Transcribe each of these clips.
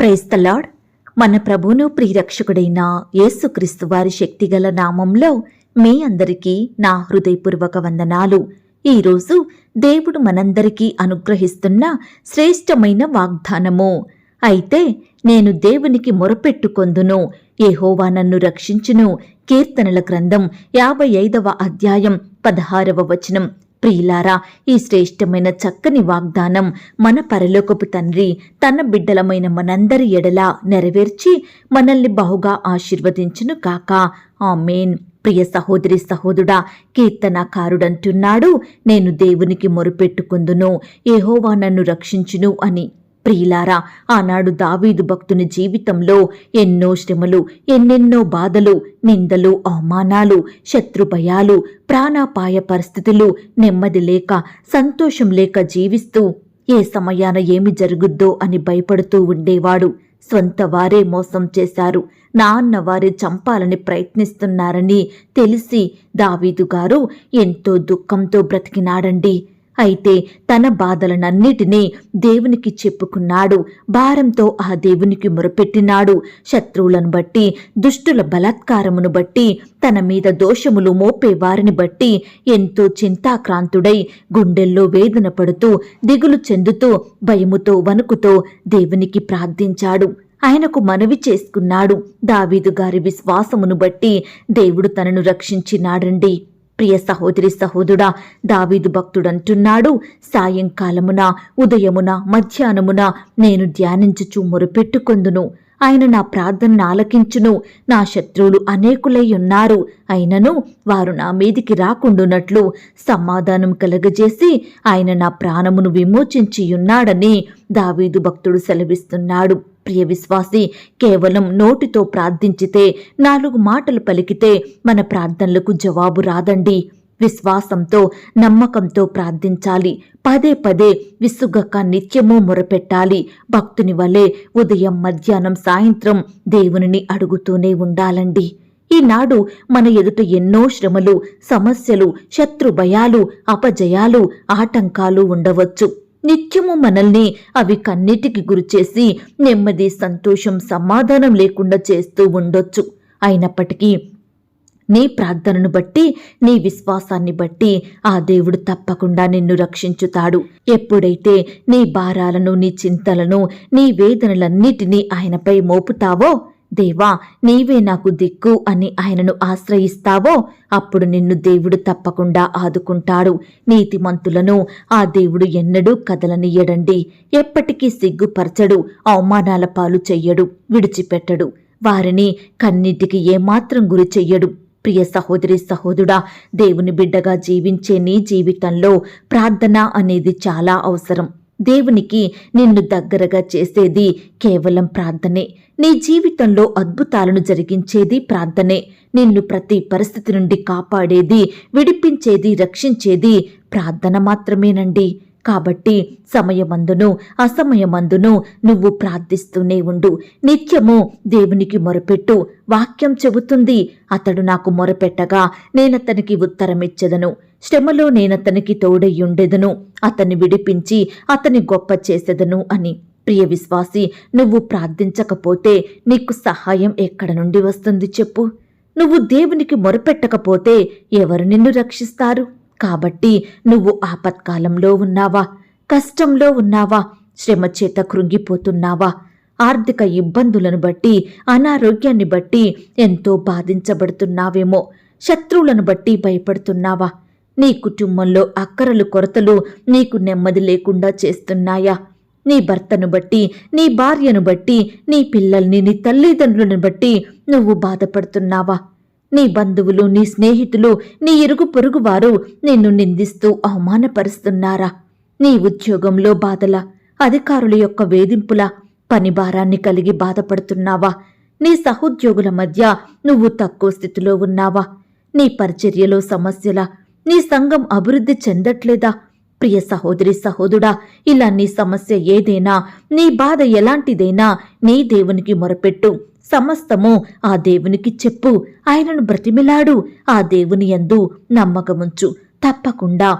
Praise the Lord మన ప్రభును ప్రియరక్షకుడైన యేసుక్రీస్తు వారి శక్తిగల నామంలో మీ అందరికీ నా హృదయపూర్వక వందనాలు. ఈరోజు దేవుడు మనందరికీ అనుగ్రహిస్తున్న శ్రేష్టమైన వాగ్దానము. అయితే నేను దేవునికి మొరపెట్టుకొందును. ఏహోవా నన్ను రక్షించును. కీర్తనల గ్రంథం యాభై ఐదవ అధ్యాయం పదహారవ వచనం. ప్రియులారా ఈ శ్రేష్టమైన చక్కని వాగ్దానం మన పరలోకపు తండ్రి తన బిడ్డలమైన మనందరి ఎడలా నెరవేర్చి మనల్ని బహుగా ఆశీర్వదించును కాక ఆమెన్. ప్రియ సహోదరి సహోదుడా కీర్తనకారుడంటున్నాడు నేను దేవునికి మొరుపెట్టుకుందును ఏహోవా నన్ను రక్షించును అని. ప్రియులారా ఆనాడు దావీదు భక్తుని జీవితంలో ఎన్నో శ్రమలు ఎన్నెన్నో బాధలు నిందలు అవమానాలు శత్రుభయాలు ప్రాణాపాయ పరిస్థితులు నెమ్మది లేక సంతోషం లేక జీవిస్తూ ఏ సమయాన ఏమి జరుగుద్దో అని భయపడుతూ ఉండేవాడు. స్వంత వారే మోసం చేశారు. నాన్న వారే చంపాలని ప్రయత్నిస్తున్నారని తెలిసి దావీదు గారు ఎంతో దుఃఖంతో బ్రతికినాడండి. అయితే తన బాధలనన్నిటినీ దేవునికి చెప్పుకున్నాడు. భారంతో ఆ దేవునికి మొరపెట్టినాడు. శత్రువులను బట్టి దుష్టుల బలాత్కారమును బట్టి తన మీద దోషములు మోపే వారిని బట్టి ఎంతో చింతాక్రాంతుడై గుండెల్లో వేదన పడుతూ దిగులు చెందుతూ భయముతో వణుకుతో దేవునికి ప్రార్థించాడు. ఆయనకు మనవి చేసుకున్నాడు. దావీదు గారి విశ్వాసమును బట్టి దేవుడు తనను రక్షించినాడండి. ప్రియ సహోదరి సహోదరుడా దావీదు భక్తుడంటున్నాడు సాయంకాలమున ఉదయమున మధ్యాహ్నమున నేను ధ్యానించుచు మొరుపెట్టుకొందును. ఆయన నా ప్రార్థనను ఆలకించును. నా శత్రువులు అనేకులై ఉన్నారు. అయినను వారు నా మీదికి రాకుండునట్లు సమాధానం కలగజేసి ఆయన నా ప్రాణమును విమోచించియున్నాడని దావీదు భక్తుడు సెలవిస్తున్నాడు. ప్రియ విశ్వాసి కేవలం నోటితో ప్రార్థించితే నాలుగు మాటలు పలికితే మన ప్రార్థనలకు జవాబు రాదండి. విశ్వాసంతో నమ్మకంతో ప్రార్థించాలి. పదే పదే విసుగక నిత్యము మొరపెట్టాలి. భక్తుని వలె ఉదయం మధ్యాహ్నం సాయంత్రం దేవునిని అడుగుతూనే ఉండాలండి. ఈనాడు మన ఎదుట ఎన్నో శ్రమలు సమస్యలు శత్రు భయాలు అపజయాలు ఆటంకాలు ఉండవచ్చు. నిత్యము మనల్ని అవి కన్నిటికి గురిచేసి నెమ్మది సంతోషం సమాధానం లేకుండా చేస్తూ ఉండొచ్చు. అయినప్పటికీ నీ ప్రార్థనను బట్టి నీ విశ్వాసాన్ని బట్టి ఆ దేవుడు తప్పకుండా నిన్ను రక్షించుతాడు. ఎప్పుడైతే నీ భారాలను నీ చింతలను నీ వేదనలన్నిటినీ ఆయనపై మోపుతావో దేవా నీవే నాకు దిక్కు అని ఆయనను ఆశ్రయిస్తావో అప్పుడు నిన్ను దేవుడు తప్పకుండా ఆదుకుంటాడు. నీతిమంతులను ఆ దేవుడు ఎన్నడూ కదలనియ్యడండి ఎప్పటికీ సిగ్గుపరచడు అవమానాల పాలు చెయ్యడు విడిచిపెట్టడు. వారిని కన్నిటికి ఏమాత్రం గురి చెయ్యడు. ప్రియ సహోదరి సహోదరుడా దేవుని బిడ్డగా జీవించే నీ జీవితంలో ప్రార్థన అనేది చాలా అవసరం. దేవునికి నిన్ను దగ్గరగా చేసేది కేవలం ప్రార్థనే. నీ జీవితంలో అద్భుతాలను జరిగించేది ప్రార్థనే. నిన్ను ప్రతి పరిస్థితి నుండి కాపాడేది విడిపించేది రక్షించేది ప్రార్థన మాత్రమేనండి. కాబట్టి సమయమందును అసమయమందును నువ్వు ప్రార్థిస్తూనే ఉండు. నిత్యము దేవునికి మొరపెట్టు. వాక్యం చెబుతుంది అతడు నాకు మొరపెట్టగా నేనతనికి ఉత్తరమిచ్చెదను. శ్రమలో నేనతనికి తోడయ్యుండెదను. అతన్ని విడిపించి అతని గొప్ప చేసెదను అని. ప్రియ విశ్వాసి నువ్వు ప్రార్థించకపోతే నీకు సహాయం ఎక్కడ నుండి వస్తుంది చెప్పు. నువ్వు దేవునికి మొరపెట్టకపోతే ఎవరు నిన్ను రక్షిస్తారు? కాబట్టి నువ్వు ఆపత్కాలంలో ఉన్నావా? కష్టంలో ఉన్నావా? శ్రమ చేత కృంగిపోతున్నావా? ఆర్థిక ఇబ్బందులను బట్టి అనారోగ్యాన్ని బట్టి ఎంతో బాధించబడుతున్నావేమో. శత్రువులను బట్టి భయపడుతున్నావా? నీ కుటుంబంలో అక్కరలు కొరతలు నీకు నెమ్మది లేకుండా చేస్తున్నాయా? నీ భర్తను బట్టి నీ భార్యను బట్టి నీ పిల్లల్ని నీ తల్లిదండ్రులను బట్టి నువ్వు బాధపడుతున్నావా? నీ బంధువులు నీ స్నేహితులు నీ ఇరుగు పొరుగు వారు నిన్ను నిందిస్తూ అవమానపరుస్తున్నారా? నీ ఉద్యోగంలో బాధల అధికారుల యొక్క వేధింపుల పని భారాన్ని కలిగి బాధపడుతున్నావా? నీ సహోద్యోగుల మధ్య నువ్వు తక్కువ స్థితిలో ఉన్నావా? నీ పరిచర్యలో సమస్యల నీ సంఘం అభివృద్ధి చెందట్లేదా? ప్రియ సహోదరి సహోదుడా ఇలా నీ సమస్య ఏదైనా నీ బాధ ఎలాంటిదైనా నీ దేవునికి మొరపెట్టు. సమస్తము ఆ దేవునికి చెప్పు. ఆయనను బ్రతిమిలాడు. ఆ దేవుని యందు నమ్మకముంచు. తప్పకుండా.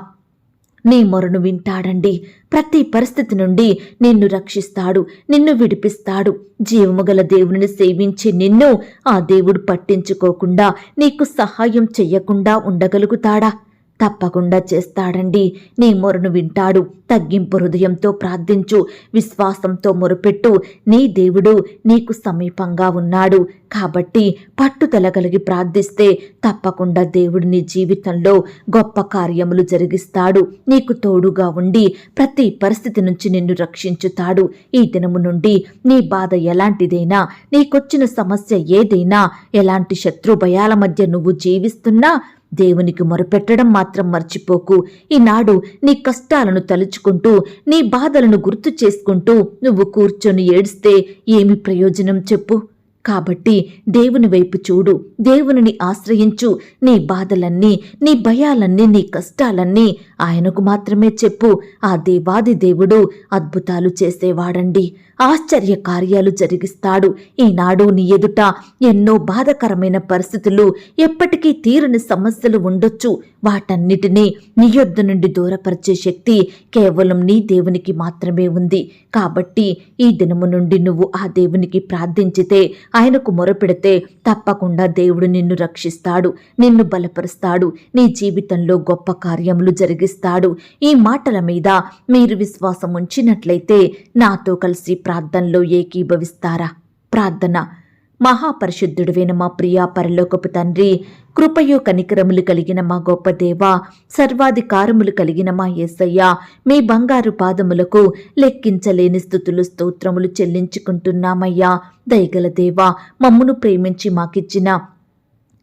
నీ మొరను వింటాడండి. ప్రతి పరిస్థితి నుండి నిన్ను రక్షిస్తాడు. నిన్ను విడిపిస్తాడు. జీవముగల దేవుని సేవించి నిన్ను ఆ దేవుడు పట్టించుకోకుండా నీకు సహాయం చెయ్యకుండా ఉండగలుగుతాడా? తప్పకుండా చేస్తాడండి. నీ మొరను వింటాడు. తగ్గింపు హృదయంతో ప్రార్థించు. విశ్వాసంతో మొరపెట్టు. నీ దేవుడు నీకు సమీపంగా ఉన్నాడు. కాబట్టి పట్టుదల కలిగి ప్రార్థిస్తే తప్పకుండా దేవుడు నీ జీవితంలో గొప్ప కార్యములు జరిగిస్తాడు. నీకు తోడుగా ఉండి ప్రతి పరిస్థితి నుంచి నిన్ను రక్షించుతాడు. ఈ దినము నుండి నీ బాధ ఎలాంటిదైనా నీకొచ్చిన సమస్య ఏదైనా ఎలాంటి శత్రు భయాల మధ్య నువ్వు జీవిస్తున్నా దేవునికి మొరపెట్టడం మాత్రం మర్చిపోకు. ఈనాడు నీ కష్టాలను తలుచుకుంటూ నీ బాధలను గుర్తు చేసుకుంటూ నువ్వు కూర్చొని ఏడిస్తే ఏమి ప్రయోజనం చెప్పు. కాబట్టి దేవుని వైపు చూడు దేవునిని ఆశ్రయించు. నీ బాధలన్నీ నీ భయాలన్నీ నీ కష్టాలన్నీ ఆయనకు మాత్రమే చెప్పు. ఆ దేవాది దేవుడు అద్భుతాలు చేసేవాడండి. ఆశ్చర్య కార్యాలు జరిగిస్తాడు. ఈనాడు నీ ఎదుట ఎన్నో బాధకరమైన పరిస్థితులు ఎప్పటికీ తీరని సమస్యలు ఉండొచ్చు. వాటన్నిటినీ నీ యొద్ద నుండి దూరపరిచే శక్తి కేవలం నీ దేవునికి మాత్రమే ఉంది. కాబట్టి ఈ దినము నుండి నువ్వు ఆ దేవునికి ప్రార్థించితే ఆయనకు మొరపెడితే తప్పకుండా దేవుడు నిన్ను రక్షిస్తాడు నిన్ను బలపరుస్తాడు నీ జీవితంలో గొప్ప కార్యములు జరిగిస్తాడు. ఈ మాటల మీద మీరు విశ్వాసం ఉంచినట్లయితే నాతో కలిసి ప్రార్థనలో ఏకీభవిస్తారా? ప్రార్థన. మహాపరిశుద్ధుడువైన మా ప్రియా పరలోకపు తండ్రి కృపయో కనికరములు కలిగిన మా గొప్ప దేవ సర్వాధికారములు కలిగిన మా యేసయ్య మీ బంగారు పాదములకు లెక్కించలేని స్థుతులు స్తోత్రములు చెల్లించుకుంటున్నామయ్యా. దయగల దేవ మమ్మును ప్రేమించి మాకిచ్చిన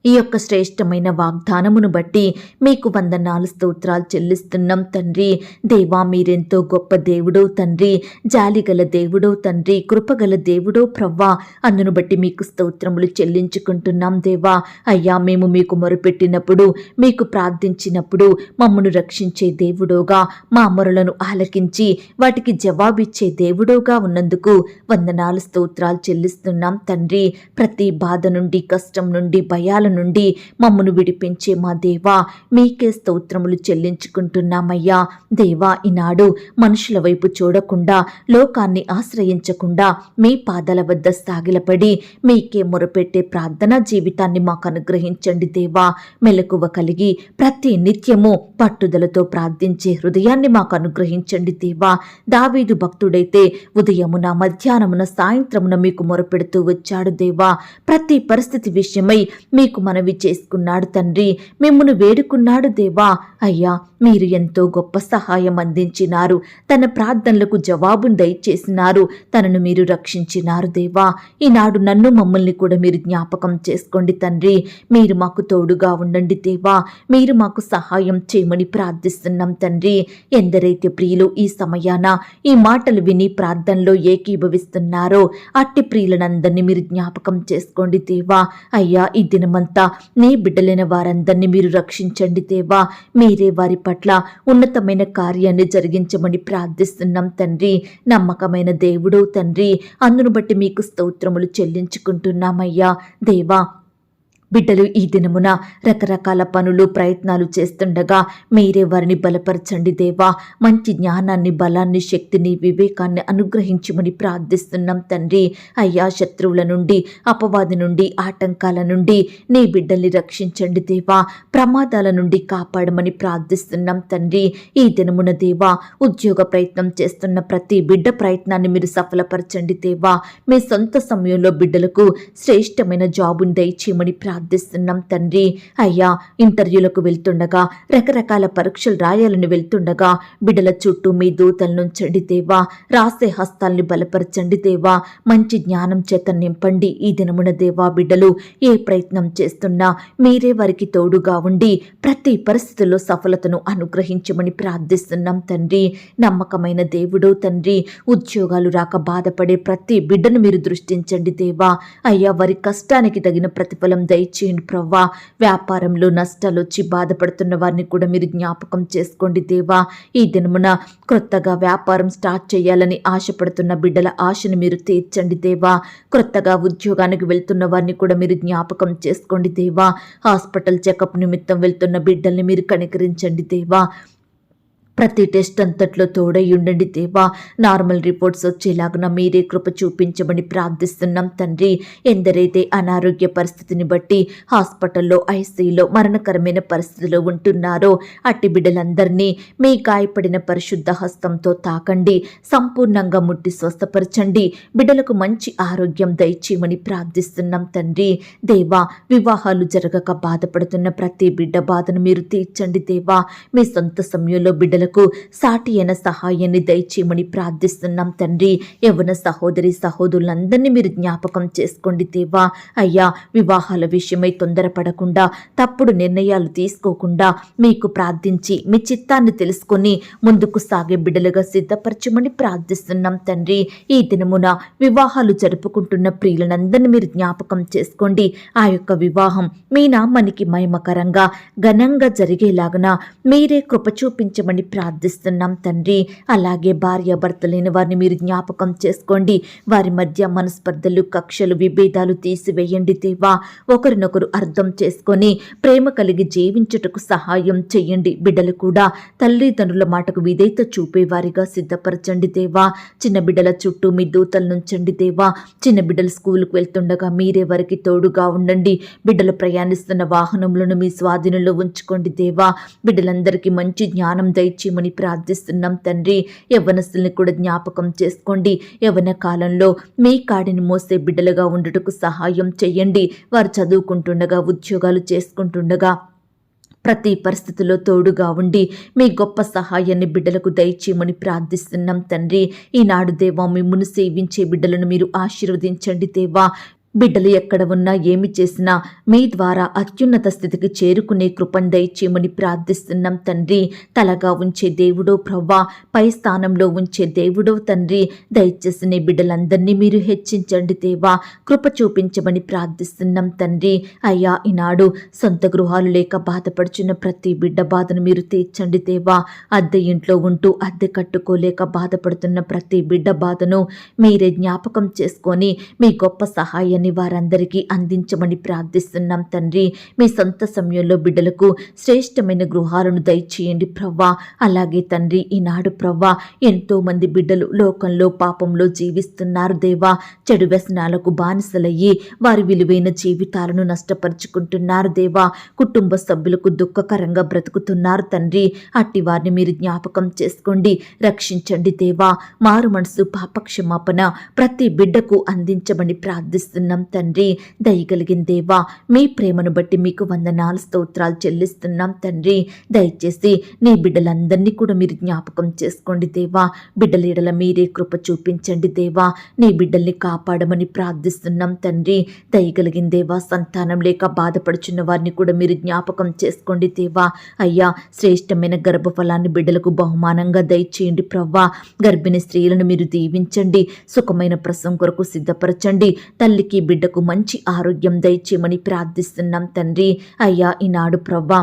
ఈ యొక్క శ్రేష్టమైన వాగ్దానమును బట్టి మీకు వందనాలు స్తోత్రాలు చెల్లిస్తున్నాం తండ్రి. దేవా మీరెంతో గొప్ప దేవుడో తండ్రి. జాలిగల దేవుడో తండ్రి. కృపగల దేవుడో ప్రవ్వా. అందును బట్టి మీకు స్తోత్రములు చెల్లించుకుంటున్నాం దేవా. అయ్యా మేము మీకు మొరుపెట్టినప్పుడు మీకు ప్రార్థించినప్పుడు మమ్మను రక్షించే దేవుడోగా మా మొరలను ఆలకించి వాటికి జవాబిచ్చే దేవుడోగా ఉన్నందుకు వందనాలు స్తోత్రాలు చెల్లిస్తున్నాం తండ్రి. ప్రతి బాధ నుండి కష్టం నుండి భయాల నుండి మమ్మను విడిపించే మా దేవా మీకే స్తోత్రములు చెల్లించుకుంటున్నామయ్యా. దేవా ఈనాడు మనుషుల వైపు చూడకుండా లోకాన్ని ఆశ్రయించకుండా మీ పాదాల వద్ద సాగిలపడి మీకే మొరపెట్టే ప్రార్థనా జీవితాన్ని మాకు అనుగ్రహించండి దేవా. మెలకువ కలిగి ప్రతి నిత్యము పట్టుదలతో ప్రార్థించే హృదయాన్ని మాకు అనుగ్రహించండి దేవా. దావీదు భక్తుడైతే ఉదయమున మధ్యాహ్నమున సాయంత్రమున మీకు మొరపెడుతూ వచ్చాడు దేవా. ప్రతి పరిస్థితి విషయమై మీకు మనవి చేసుకున్నాడు తండ్రి. మిమ్మును వేడుకున్నాడు దేవా. అయ్యా మీరు ఎంతో గొప్ప సహాయం అందించినారు. తన ప్రార్థనలకు జవాబును దయచేసినారు. తనను మీరు రక్షించినారు దేవా. ఈనాడు నన్ను మమ్మల్ని కూడా మీరు జ్ఞాపకం చేసుకోండి తండ్రి. మీరు మాకు తోడుగా ఉండండి దేవా. మీరు మాకు సహాయం చేయమని ప్రార్థిస్తున్నాం తండ్రి. ఎందరైతే ప్రియులు ఈ సమయాన ఈ మాటలు విని ప్రార్థనలో ఏకీభవిస్తున్నారో అట్టి ప్రియులనందరినీ మీరు జ్ఞాపకం చేసుకోండి దేవా. అయ్యా ఈ దినమంతా నీ బిడ్డలైన వారందరినీ మీరు రక్షించండి దేవా. మీరే వారి పట్ల ఉన్నతమైన కార్యాన్ని జరిగించమని ప్రార్థిస్తున్నాం తండ్రి. నమ్మకమైన దేవుడు తండ్రి. అందును బట్టి మీకు స్తోత్రములు చెల్లించుకుంటున్నామయ్యా. దేవా బిడ్డలు ఈ దినమున రకరకాల పనులు ప్రయత్నాలు చేస్తుండగా మీరే వారిని బలపరచండి దేవా. మంచి జ్ఞానాన్ని బలాన్ని శక్తిని వివేకాన్ని అనుగ్రహించమని ప్రార్థిస్తున్నాం తండ్రి. అయ్యా శత్రువుల నుండి అపవాది నుండి ఆటంకాల నుండి నీ బిడ్డల్ని రక్షించండి దేవా. ప్రమాదాల నుండి కాపాడమని ప్రార్థిస్తున్నాం తండ్రి. ఈ దినమున దేవా ఉద్యోగ ప్రయత్నం చేస్తున్న ప్రతి బిడ్డ ప్రయత్నాన్ని మీరు సఫలపరచండి దేవా. మీ సొంత సమయంలో బిడ్డలకు శ్రేష్టమైన జాబుని దయచేయమని ప్రార్థిస్తున్నాం తండ్రి. అయ్యా ఇంటర్వ్యూలకు వెళ్తుండగా రకరకాల పరీక్షలు రాయాలని వెళ్తుండగా బిడల చుట్టూ మీ దూతలను దేవా రాసే హస్తాల్ని బలపరచండి దేవా మంచి జ్ఞానం చేత నింపండి ఈ దినమున దేవా బిడ్డలు. ఏ ప్రయత్నం చేస్తున్నా మీరే వారికి తోడుగా ఉండి ప్రతి పరిస్థితుల్లో సఫలతను అనుగ్రహించమని ప్రార్థిస్తున్నాం తండ్రి. నమ్మకమైన దేవుడు తండ్రి ఉద్యోగాలు రాక బాధపడే ప్రతి బిడ్డను మీరు దృష్టించండి దేవా. అయ్యా వారి కష్టానికి తగిన ప్రతిఫలం దయచేయండి ప్రవ్వా. వ్యాపారంలో నష్టాలు వచ్చి బాధపడుతున్న వారిని కూడా మీరు జ్ఞాపకం చేసుకోండి దేవా. ఈ దినమున క్రొత్తగా వ్యాపారం స్టార్ట్ చేయాలని ఆశపడుతున్న బిడ్డల ఆశను మీరు తీర్చండి దేవా. క్రొత్తగా ఉద్యోగానికి వెళ్తున్న వారిని కూడా మీరు జ్ఞాపకం చేసుకోండి దేవా. హాస్పిటల్ చెకప్ నిమిత్తం వెళ్తున్న బిడ్డల్ని మీరు కనికరించండి దేవా. ప్రతి టెస్ట్ అంతట్లో తోడై ఉండండి దేవా. నార్మల్ రిపోర్ట్స్ వచ్చేలాగున మీరే కృప చూపించమని ప్రార్థిస్తున్నాం తండ్రి. ఎందరైతే అనారోగ్య పరిస్థితిని బట్టి హాస్పిటల్లో ఐసీలో మరణకరమైన పరిస్థితిలో ఉంటున్నారో అట్టి బిడ్డలందరినీ మీ గాయపడిన పరిశుద్ధ హస్తంతో తాకండి. సంపూర్ణంగా ముట్టి స్వస్థపరచండి. బిడ్డలకు మంచి ఆరోగ్యం దయచేయమని ప్రార్థిస్తున్నాం తండ్రి. దేవా వివాహాలు జరగక బాధపడుతున్న ప్రతి బిడ్డ బాధను మీరు తీర్చండి దేవా. మీ సొంత సమయంలో బిడ్డలకు సాటి అయిన సహాయాన్ని దయచేయమని ప్రార్థిస్తున్నాం తండ్రి. యవన సహోదరి సహోదరులందరినీ మీరు జ్ఞాపకం చేసుకోండి దేవా. అయ్యా వివాహాల విషయమై తొందరపడకుండా తప్పుడు నిర్ణయాలు తీసుకోకుండా మీకు ప్రార్థించి మీ చిత్తాన్ని తెలుసుకొని ముందుకు సాగే బిడ్డలుగా సిద్ధపరచమని ప్రార్థిస్తున్నాం తండ్రి. ఈ దినమున వివాహాలు జరుపుకుంటున్న ప్రియులనందరినీ మీరు జ్ఞాపకం చేసుకోండి. ఆ యొక్క వివాహం మీ నామానికి మహిమకరంగా ఘనంగా జరిగేలాగన మీరే కృప చూపించమని ప్రార్థిస్తున్నాం తండ్రి. అలాగే భార్య భర్త లేని వారిని మీరు జ్ఞాపకం చేసుకోండి. వారి మధ్య మనస్పర్ధలు కక్షలు విభేదాలు తీసివేయండి దేవా. ఒకరినొకరు అర్థం చేసుకొని ప్రేమ కలిగి జీవించుటకు సహాయం చెయ్యండి బిడ్డలు కూడా తల్లిదండ్రుల మాటకు విధేయత చూపేవారిగా సిద్ధపరచండి దేవా. చిన్న బిడ్డల చుట్టూ మీ దూతలు నుంచండి దేవా. చిన్న బిడ్డలు స్కూల్కు వెళ్తుండగా మీరే వారికి తోడుగా ఉండండి. బిడ్డలు ప్రయాణిస్తున్న వాహనములను మీ స్వాధీనంలో ఉంచుకోండి దేవా. బిడ్డలందరికీ మంచి జ్ఞానం దయచేయమని ప్రార్థిస్తున్నాం తండ్రి. యవ్వనస్తుల్ని కూడా జ్ఞాపకం చేసుకోండి. యవ్వన కాలంలో మీ కాడిని మోసే బిడ్డలుగా ఉండుటకు సహాయం చేయండి. వారు చదువుకుంటుండగా ఉద్యోగాలు చేసుకుంటుండగా ప్రతి పరిస్థితిలో తోడుగా ఉండి మీ గొప్ప సహాయాన్ని బిడ్డలకు దయచేయమని ప్రార్థిస్తున్నాం తండ్రి. ఈనాడు దేవా మిమ్మును సేవించే బిడ్డలను మీరు ఆశీర్వదించండి దేవా. బిడ్డలు ఎక్కడ ఉన్నా ఏమి చేసినా మీ ద్వారా అత్యున్నత స్థితికి చేరుకునే కృపను దయచేయమని ప్రార్థిస్తున్నాం తండ్రి. తలగా ఉంచే దేవుడో ప్రవ్వా పై స్థానంలో ఉంచే దేవుడో తండ్రి. దయచేసి నీ బిడ్డలందరినీ మీరు హెచ్చించండి దేవా. కృప చూపించమని ప్రార్థిస్తున్నాం తండ్రి. అయ్యా ఈనాడు సొంత గృహాలు లేక బాధపడుచున్న ప్రతి బిడ్డ బాధను మీరు తీర్చండి దేవా. అద్దె ఇంట్లో ఉంటూ అద్దె కట్టుకోలేక బాధపడుతున్న ప్రతి బిడ్డ బాధను మీరే జ్ఞాపకం చేసుకొని మీ గొప్ప సహాయాన్ని వారందరికీ అందించమని ప్రార్థిస్తున్నాం తండ్రి. మీ సొంత సమయంలో బిడ్డలకు శ్రేష్టమైన గృహాలను దయచేయండి ప్రవ్వా. అలాగే తండ్రి ఈనాడు ప్రవ్వా ఎంతో మంది బిడ్డలు లోకంలో పాపంలో జీవిస్తున్నారు దేవా. చెడు వ్యసనాలకు బానిసలయ్యి వారి విలువైన జీవితాలను నష్టపరుచుకుంటున్నారు దేవా. కుటుంబ సభ్యులకు దుఃఖకరంగా బ్రతుకుతున్నారు తండ్రి. అట్టి వారిని మీరు జ్ఞాపకం చేసుకోండి రక్షించండి దేవా. మారు మనసు పాపక్షమాపణ ప్రతి బిడ్డకు అందించమని ప్రార్థిస్తున్నాం తండ్రి దయగలిగిన దేవా మీ ప్రేమను బట్టి మీకు వందనాలు స్తోత్రాలు చెల్లిస్తున్నాం తండ్రి. దయచేసి నీ బిడ్డలందరినీ కూడా మీరు జ్ఞాపకం చేసుకోండి దేవా. బిడ్డలీడల మీరే కృప చూపించండి దేవా. నీ బిడ్డల్ని కాపాడమని ప్రార్థిస్తున్నాం తండ్రి. దయగలిగిన దేవా సంతానం లేక బాధపడుచున్న వారిని కూడా మీరు జ్ఞాపకం చేసుకోండి దేవా. అయ్యా శ్రేష్టమైన గర్భఫలాన్ని బిడ్డలకు బహుమానంగా దయచేయండి ప్రవ్వా. గర్భిణీ స్త్రీలను మీరు దీవించండి. సుఖమైన ప్రసవం కొరకు సిద్ధపరచండి. తల్లికి బిడ్డకు మంచి ఆరోగ్యం దయచేయమని ప్రార్థిస్తున్నాం తండ్రి. అయ్యా ఈనాడు ప్రవ్వా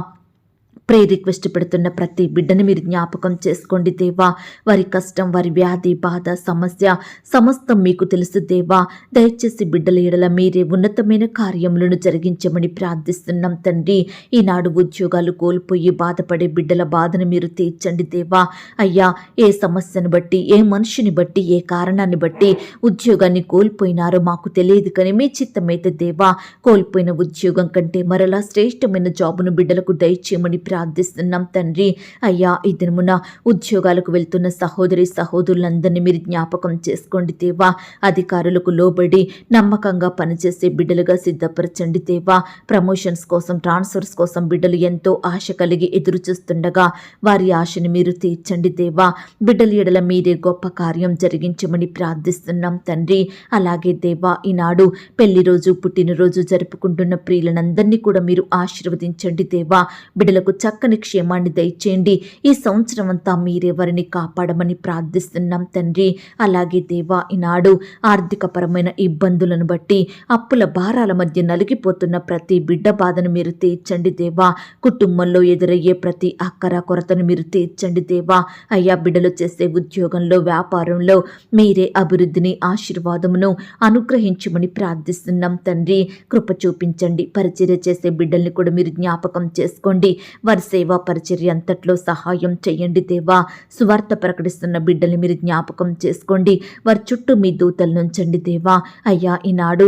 ప్రే రిక్వెస్ట్ పెడుతున్న ప్రతి బిడ్డని మీరు జ్ఞాపకం చేసుకోండి దేవా. వారి కష్టం వారి వ్యాధి బాధ సమస్య సమస్తం మీకు తెలుసు దేవా. దయచేసి బిడ్డల ఎడల మీరే ఉన్నతమైన కార్యములను జరిగించమని ప్రార్థిస్తున్నాం తండ్రి. ఈనాడు ఉద్యోగాలు కోల్పోయి బాధపడే బిడ్డల బాధను మీరు తీర్చండి దేవా. అయ్యా ఏ సమస్యను బట్టి ఏ మనిషిని బట్టి ఏ కారణాన్ని బట్టి ఉద్యోగాన్ని కోల్పోయినారో మాకు తెలియదు కానీ మీ చిత్తమైతే దేవా. కోల్పోయిన ఉద్యోగం కంటే మరలా శ్రేష్టమైన జాబును బిడ్డలకు దయచేయమని ప్రార్థిస్తున్నాం తండ్రి. అయ్యా ఈ దినమున ఉద్యోగాలకు వెళ్తున్న సహోదరి సహోదరులందరినీ మీరు జ్ఞాపకం చేసుకోండి దేవా. అధికారులకు లోబడి నమ్మకంగా పనిచేసే బిడ్డలుగా సిద్ధపరచండి దేవా. ప్రమోషన్స్ కోసం ట్రాన్స్ఫర్స్ కోసం బిడ్డలు ఎంతో ఆశ కలిగి ఎదురు చూస్తుండగా వారి ఆశని మీరు తీర్చండి దేవా. బిడ్డల ఎడల మీరే గొప్ప కార్యం జరిగించమని ప్రార్థిస్తున్నాం తండ్రి. అలాగే దేవా ఈనాడు పెళ్ళి రోజు పుట్టినరోజు జరుపుకుంటున్న ప్రియులనందరినీ కూడా మీరు ఆశీర్వదించండి దేవా. బిడ్డలకు చక్కని క్షేమాన్ని దయచేయండి. ఈ సంవత్సరం అంతా మీరే వారిని కాపాడమని ప్రార్థిస్తున్నాం తండ్రి. అలాగే దేవా ఈనాడు ఆర్థికపరమైన ఇబ్బందులను బట్టి అప్పుల భారాల మధ్య నలిగిపోతున్న ప్రతి బిడ్డ బాధను మీరు తీర్చండి దేవా. కుటుంబంలో ఎదురయ్యే ప్రతి అక్కర కొరతను మీరు తీర్చండి దేవా. అయ్యా బిడ్డలు చేసే ఉద్యోగంలో వ్యాపారంలో మీరే అభివృద్ధిని ఆశీర్వాదమును అనుగ్రహించమని ప్రార్థిస్తున్నాం తండ్రి. కృప చూపించండి. పరిచర్య చేసే బిడ్డల్ని కూడా మీరు జ్ఞాపకం చేసుకోండి. వారి వారి సేవా పరిచర్య అంతట్లో సహాయం చేయండి దేవా. స్వార్థ ప్రకటిస్తున్న బిడ్డల్ని మీరు జ్ఞాపకం చేసుకోండి. వారి చుట్టూ మీ దూతలు నుంచండి దేవా. అయ్యా ఈనాడు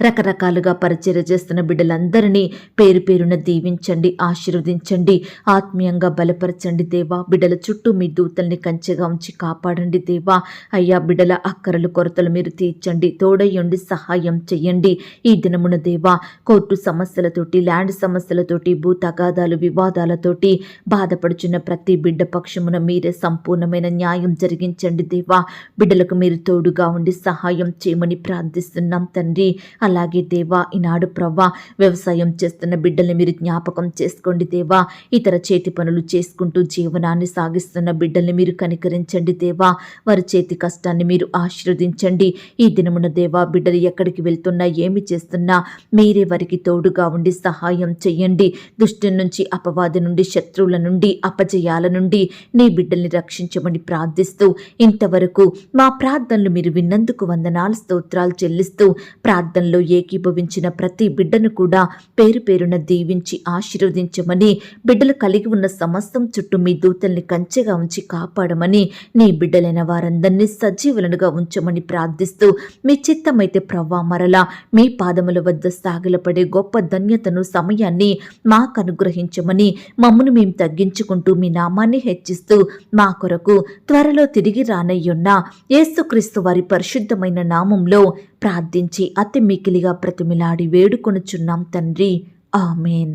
రకరకాలుగా పరిచర్య చేస్తున్న బిడ్డలందరినీ పేరు పేరున దీవించండి ఆశీర్వదించండి ఆత్మీయంగా బలపరచండి దేవా. బిడ్డల చుట్టూ మీ దూతల్ని కంచెగా ఉంచి కాపాడండి దేవా. అయ్యా బిడ్డల అక్కరలు కొరతలు మీరు తీర్చండి తోడయ్యండి సహాయం చెయ్యండి. ఈ దినమున దేవా కోర్టు సమస్యలతోటి ల్యాండ్ సమస్యలతోటి భూ తగాదాలు వివాదాలతోటి బాధపడుచున్న ప్రతి బిడ్డ పక్షమున మీరే సంపూర్ణమైన న్యాయం జరిగించండి దేవా. బిడ్డలకు మీరు తోడుగా ఉండి సహాయం చేయమని ప్రార్థిస్తున్నాం తండ్రి. అలాగే దేవా ఈనాడు ప్రవ్వా వ్యవసాయం చేస్తున్న బిడ్డల్ని మీరు జ్ఞాపకం చేసుకోండి దేవా. ఇతర చేతి పనులు చేసుకుంటూ జీవనాన్ని సాగిస్తున్న బిడ్డల్ని మీరు కనికరించండి దేవా. వారి చేతి కష్టాన్ని మీరు ఆశీర్వదించండి. ఈ దినమున దేవా బిడ్డలు ఎక్కడికి వెళ్తున్నా ఏమి చేస్తున్నా మీరే వారికి తోడుగా ఉండి సహాయం చెయ్యండి. దుష్టి నుంచి అపవాది నుండి శత్రువుల నుండి అపజయాల నుండి నీ బిడ్డల్ని రక్షించమని ప్రార్థిస్తూ ఇంతవరకు మా ప్రార్థనలు మీరు విన్నందుకు వందనాలు స్తోత్రాలు చెల్లిస్తూ ప్రార్థనలో ఏకీభవించిన ప్రతి బిడ్డను కూడా పేరు పేరున దీవించి ఆశీర్వదించమని బిడ్డలు కలిగి ఉన్న సమస్తం చుట్టూ మీ దూతల్ని కంచెగా ఉంచి కాపాడమని నీ బిడ్డలైన వారందరినీ సజీవులనుగా ఉంచమని ప్రార్థిస్తూ మీ చిత్తమైతే ప్రవ్వా మరలా మీ పాదముల వద్ద సాగిలపడే గొప్ప ధన్యతను సమయాన్ని మాకు అనుగ్రహించమని మమ్మను మేము తగ్గించుకుంటూ మీ నామాన్ని హెచ్చిస్తూ మా కొరకు త్వరలో తిరిగి రానయ్యున్న యేసుక్రీస్తు వారి పరిశుద్ధమైన నామంలో ప్రార్థించి అతి మికిలిగా ప్రతిమిలాడి వేడుకొనుచున్నాం తండ్రి. ఆమెన్.